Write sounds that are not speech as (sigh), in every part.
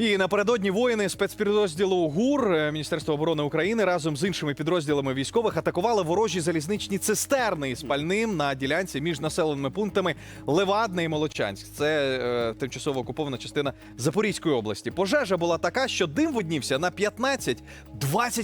І напередодні воїни спецпідрозділу ГУР е, Міністерства оборони України разом з іншими підрозділами військових атакували ворожі залізничні цистерни із пальним на ділянці між населеними пунктами Левадне і Молочанськ. Це е, тимчасово окупована частина Запорізької області. Пожежа була така, що дим виднівся на 15-20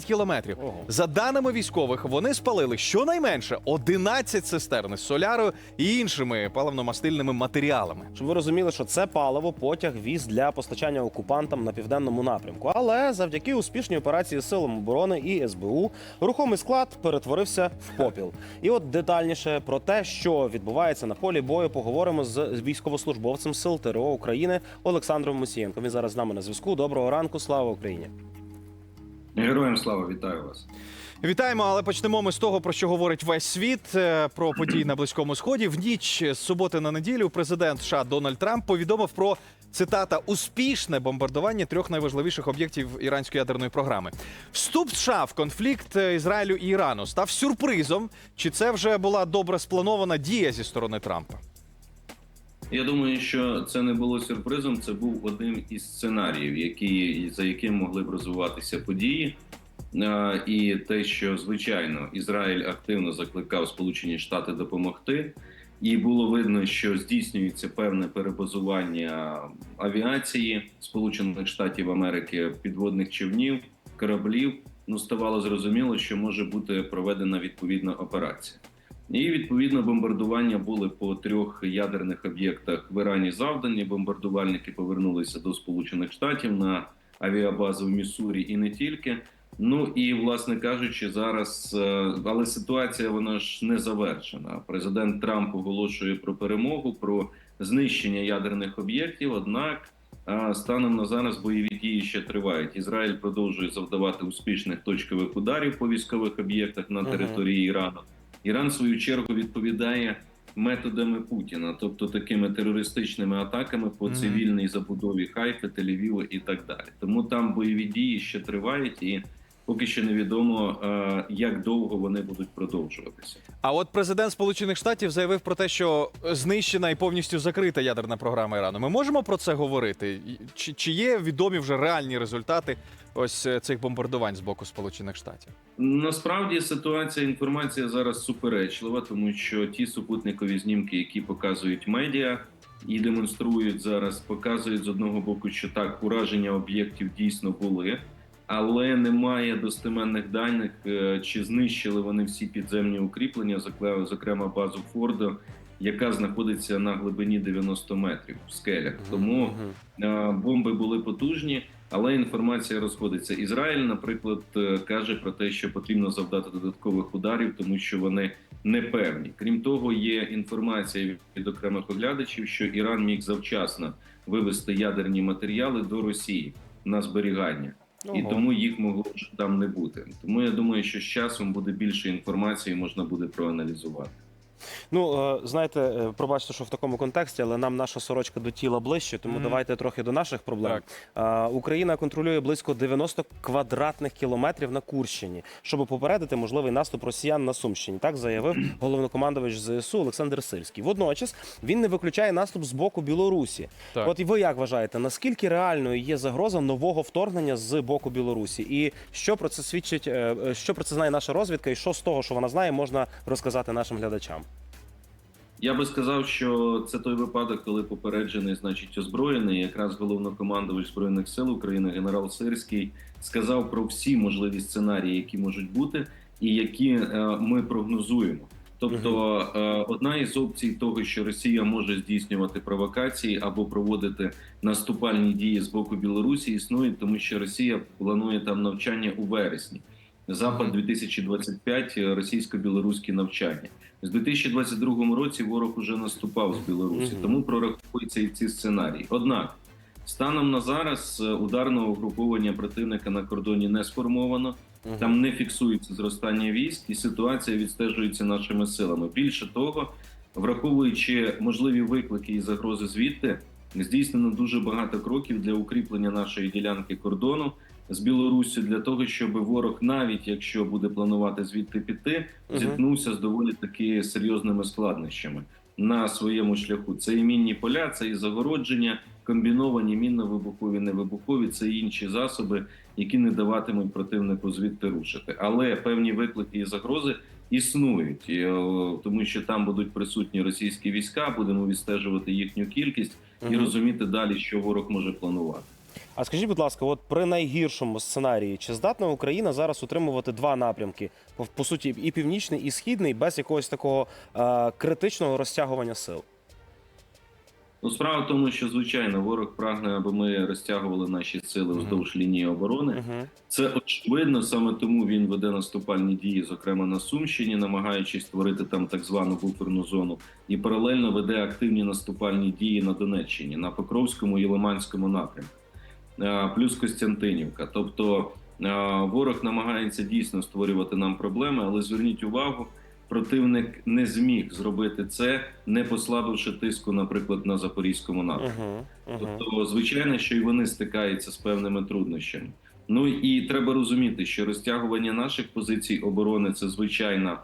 кілометрів. За даними військових, вони спалили щонайменше 11 цистерн з солярою і іншими паливно-мастильними матеріалами. Щоб ви розуміли, що це паливо потяг віз для постачання окупантам на південному напрямку. Але завдяки успішній операції силам оборони і СБУ рухомий склад перетворився в попіл. І от детальніше про те, що відбувається на полі бою, поговоримо з військовослужбовцем сил ТРО України Олександром Мусієнком. Він зараз з нами на зв'язку. Доброго ранку, слава Україні! Героям слава, вітаю вас. Вітаємо, але почнемо ми з того, про що говорить весь світ е, про події на близькому сході. В ніч з суботи на неділю президент США Дональд Трамп повідомив про цитата успішне бомбардування трьох найважливіших об'єктів іранської ядерної програми. Вступ США в конфлікт е, Ізраїлю і Ірану став сюрпризом. Чи це вже була добре спланована дія зі сторони Трампа? Я думаю, що це не було сюрпризом. Це був один із сценаріїв, які за яким могли б розвиватися події. Е, І те, що звичайно Ізраїль активно закликав Сполучені Штати допомогти, і було видно, що здійснюється певне перебазування авіації Сполучених Штатів Америки, підводних човнів, кораблів. Ну ставало зрозуміло, що може бути проведена відповідна операція. І відповідно бомбардування були по трьох ядерних об'єктах в Ірані завдані. Бомбардувальники повернулися до Сполучених Штатів на авіабазу в Міссурі і не тільки. Ну і власне кажучи, зараз е, але ситуація вона ж не завершена. Президент Трамп оголошує про перемогу, про знищення ядерних об'єктів. Однак е, станом на зараз бойові дії ще тривають. Ізраїль продовжує завдавати успішних точкових ударів по військових об'єктах на території Ірану. Іран в свою чергу відповідає методами Путіна, тобто такими терористичними атаками по цивільній забудові Хайфи, Тель-Авіву і так далі. Тому там бойові дії ще тривають, і поки що невідомо, е, як довго вони будуть продовжуватися. А от президент Сполучених Штатів заявив про те, що знищена і повністю закрита ядерна програма Ірану. Ми можемо про це говорити? Чи, чи є відомі вже реальні результати ось е, цих бомбардувань з боку Сполучених Штатів? Насправді ситуація інформація зараз суперечлива, тому що ті супутникові знімки, які показують медіа і демонструють зараз, показують з одного боку, що так ураження об'єктів дійсно були, але немає достеменних даних, е, чи знищили вони всі підземні укріплення, зокрема- базу Фордо, яка знаходиться на глибині 90 метрів в скелях. Тому Е, бомби були потужні, але інформація розходиться. Ізраїль, наприклад, е, каже про те, що потрібно завдати додаткових ударів, тому що вони непевні. Крім того, є інформація від окремих оглядачів, що Іран міг завчасно вивести ядерні матеріали до Росії на зберігання, і тому їх могло там не бути. Тому я думаю, що з часом буде більше інформації, можна буде проаналізувати. Ну, е, знаєте, е, пробачте, що в такому контексті, але нам наша сорочка до тіла ближче, тому Мгм. давайте трохи до наших проблем. Е, Україна контролює близько 90 квадратних кілометрів на Курщині, щоб попередити можливий наступ росіян на Сумщині. Так заявив (clears throat) головнокомандувач ЗСУ Олександр Сирський. Водночас він не виключає наступ з боку Білорусі. Так. От і ви як вважаєте, наскільки реальною є загроза нового вторгнення з боку Білорусі? І що про це свідчить, що про це знає наша розвідка, і що з того, що вона знає, можна розказати нашим глядачам? Я би сказав, що це той випадок, коли попереджений, значить, озброєний. Якраз головнокомандувач збройних сил України, генерал Сирський, сказав про всі можливі сценарії, які можуть бути, і які е, ми прогнозуємо. Тобто, е, одна із опцій того, що Росія може здійснювати провокації або проводити наступальні дії з боку Білорусі, існує, тому що Росія планує там навчання у вересні. Запад 2025 – російсько-білоруські навчання. З 2022 році ворог уже наступав з Білорусі, тому прораховуються і ці сценарії. Однак, станом на зараз е, ударного угруповання противника на кордоні не сформовано. Там не фіксується зростання військ, і ситуація відстежується нашими силами. Більше того, враховуючи можливі виклики і загрози звідти, здійснено дуже багато кроків для укріплення нашої ділянки кордону з Білоруссю для того, щоб ворог, навіть якщо буде планувати звідти піти, зіткнувся з доволі таки серйозними складнощами на своєму шляху. Це і мінні поля, це і загородження, комбіновані мінно-вибухові, невибухові це інші засоби, які не даватимуть противнику звідти рушити. Але певні виклики і загрози існують, І, о, тому що там будуть присутні російські війська. Будемо відстежувати їхню кількість і розуміти далі, що ворог може планувати. А скажіть, будь ласка, от при найгіршому сценарії, чи здатна Україна зараз утримувати два напрямки, по, по суті, і північний, і східний, без якогось такого е, критичного розтягування сил? Ну, справа в тому, що звичайно ворог прагне, аби ми розтягували наші сили Мгм. вздовж лінії оборони. Угу. Це очевидно, саме тому він веде наступальні дії, зокрема на Сумщині, намагаючись створити там так звану буферну зону, і паралельно веде активні наступальні дії на Донеччині, на Покровському і Лиманському напрямку, плюс Костянтинівка. Тобто е, ворог намагається дійсно створювати нам проблеми, але зверніть увагу. Противник не зміг зробити це, не послабивши тиску, наприклад, на запорізькому напрямку. Угу. Угу. Тобто, звичайно, що і вони стикаються з певними труднощами. Ну і треба розуміти, що розтягування наших позицій оборони це звичайно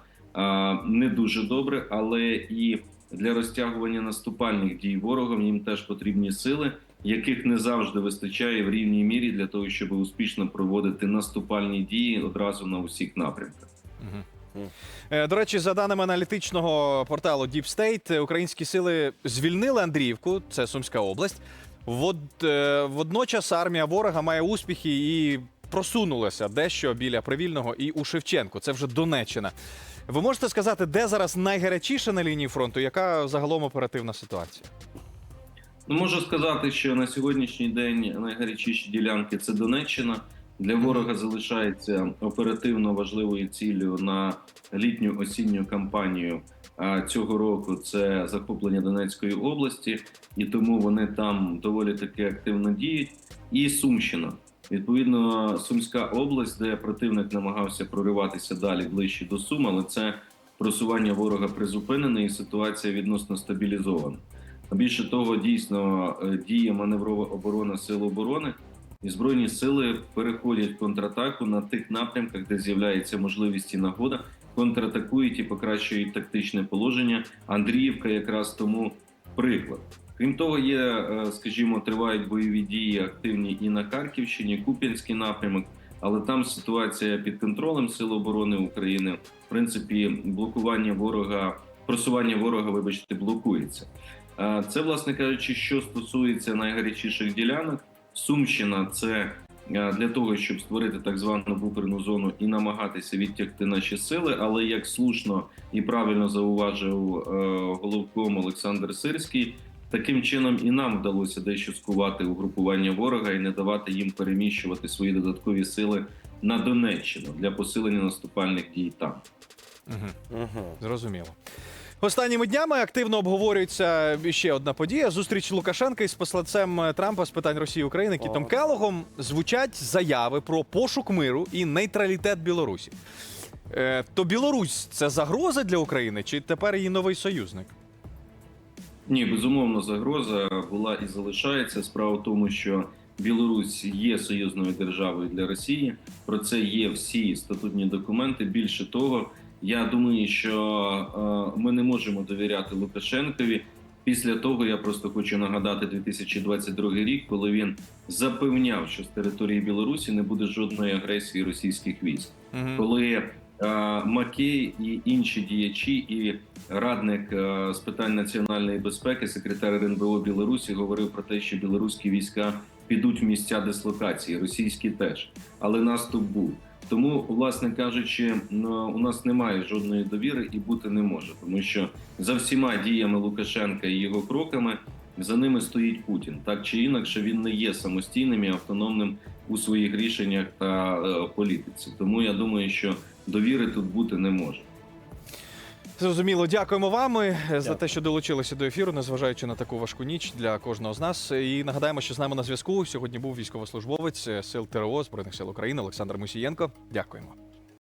не дуже добре, але і для розтягування наступальних дій ворогом їм теж потрібні сили, яких не завжди вистачає в рівній мірі для того, щоб успішно проводити наступальні дії одразу на усіх напрямках. Е, До речі, за даними аналітичного порталу Deep State, українські сили звільнили Андріївку, це Сумська область. Вод, е, водночас армія ворога має успіхи і просунулася дещо біля Привільного і у Шевченку. Це вже Донеччина. Ви можете сказати, де зараз найгарячіше на лінії фронту? Яка загалом оперативна ситуація? Ну, можу сказати, що на сьогоднішній день найгарячіші ділянки це Донеччина. Для ворога залишається оперативно важливою ціллю на літню осінню кампанію цього року. Це захоплення Донецької області, і тому вони там доволі таки активно діють. І Сумщина. Відповідно, Сумська область, де противник намагався прориватися далі ближче до Сум, але це просування ворога призупинене і ситуація відносно стабілізована. Більше того, дійсно е, діє маневрова оборона сил оборони, і збройні сили переходять в контратаку на тих напрямках, де з'являється можливість і нагода, контратакують і покращують тактичне положення. Андріївка якраз тому приклад. Крім того, є, е, скажімо, тривають бойові дії активні і на Харківщині, Куп'янський напрямок, але там ситуація під контролем Сил оборони України. В принципі, блокування ворога, просування ворога, вибачте, блокується. Це, власне кажучи, що стосується найгарячіших ділянок. Сумщина це для того, щоб створити так звану буферну зону і намагатися відтягти наші сили. Але як слушно і правильно зауважив е, головком Олександр Сирський, таким чином і нам вдалося дещо скувати угрупування ворога і не давати їм переміщувати свої додаткові сили на Донеччину для посилення наступальних дій там. Угу. Угу. Зрозуміло. Останніми днями активно обговорюється ще одна подія. Зустріч Лукашенка із посланцем Трампа з питань Росії і України Кітом Келогом звучать заяви про пошук миру і нейтралітет Білорусі. Е, то Білорусь це загроза для України чи тепер її новий союзник? Ні, безумовно, загроза була і залишається. Справа в тому, що Білорусь є союзною державою для Росії. Про це є всі статутні документи. Більше того, я думаю, що е, ми не можемо довіряти Лукашенкові. Після того я просто хочу нагадати 2022 рік, коли він запевняв, що з території Білорусі не буде жодної агресії російських військ Угу. коли е, Макей і інші діячі, і радник е, з питань національної безпеки, секретар РНБО Білорусі, говорив про те, що білоруські війська підуть в місця дислокації, російські теж, але наступ був. Тому, власне кажучи, у нас немає жодної довіри і бути не може, тому що за всіма діями Лукашенка і його кроками за ними стоїть Путін. Так чи інакше, він не є самостійним і автономним у своїх рішеннях та е, політиці. Тому я думаю, що довіри тут бути не може. Зрозуміло, дякуємо вам Дякую. за те, що долучилися до ефіру, незважаючи на таку важку ніч для кожного з нас. І нагадаємо, що з нами на зв'язку сьогодні був військовослужбовець е, сил ТРО Збройних сил України Олександр Мусієнко. Дякуємо.